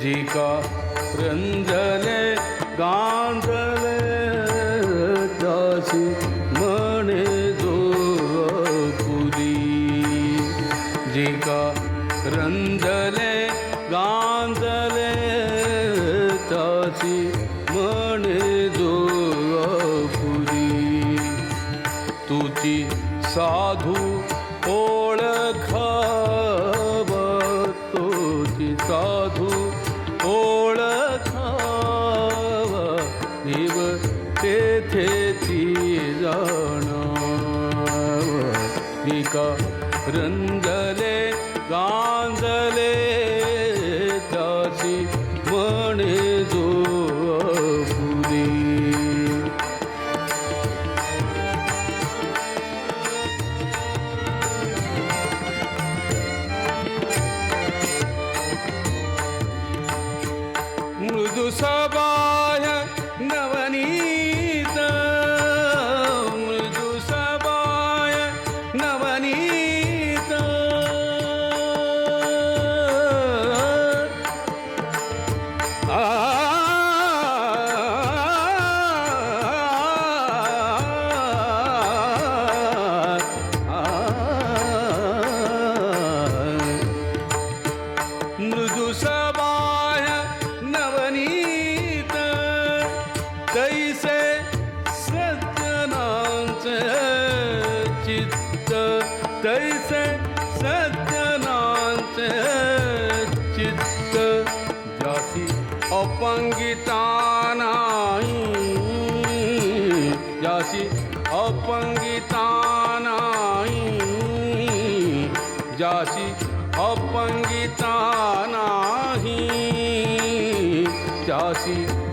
जी का रंजन गांधल दासी मने दो पुरी। जी का रंजले गांधल दासी मने दो पुरी। तुती साधु तेथे ती निका रंजले गांजले चित्त चित्त जासी अपंगिता नाही। जासी अपंगिता नाही। जाची अपंगिता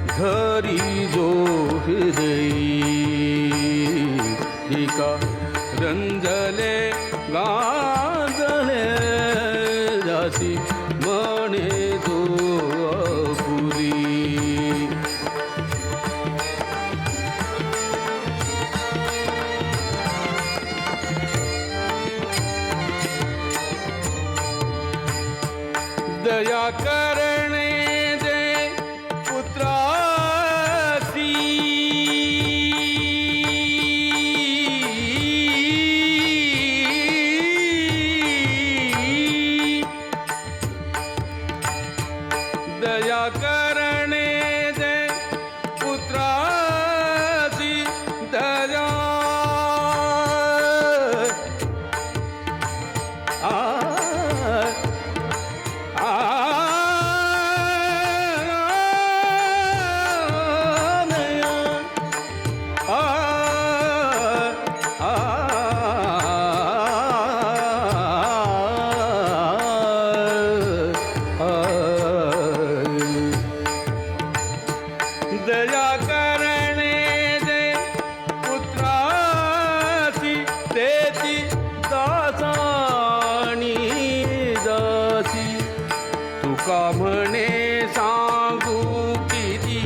धरी जो हृदयी एका रंजले गाजले जासी म्हणे तो पुरी दया कर तुका म्हणे सांगू किती?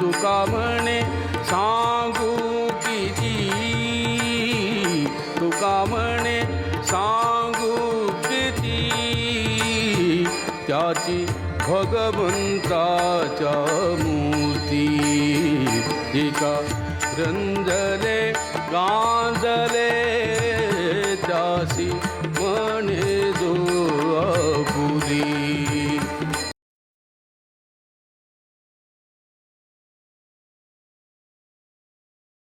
तुका म्हणे सांगू किती? तुका म्हणे सांगू किती? त्याची भगवंताच्या मूर्ती एका रंजले गांजले त्यासी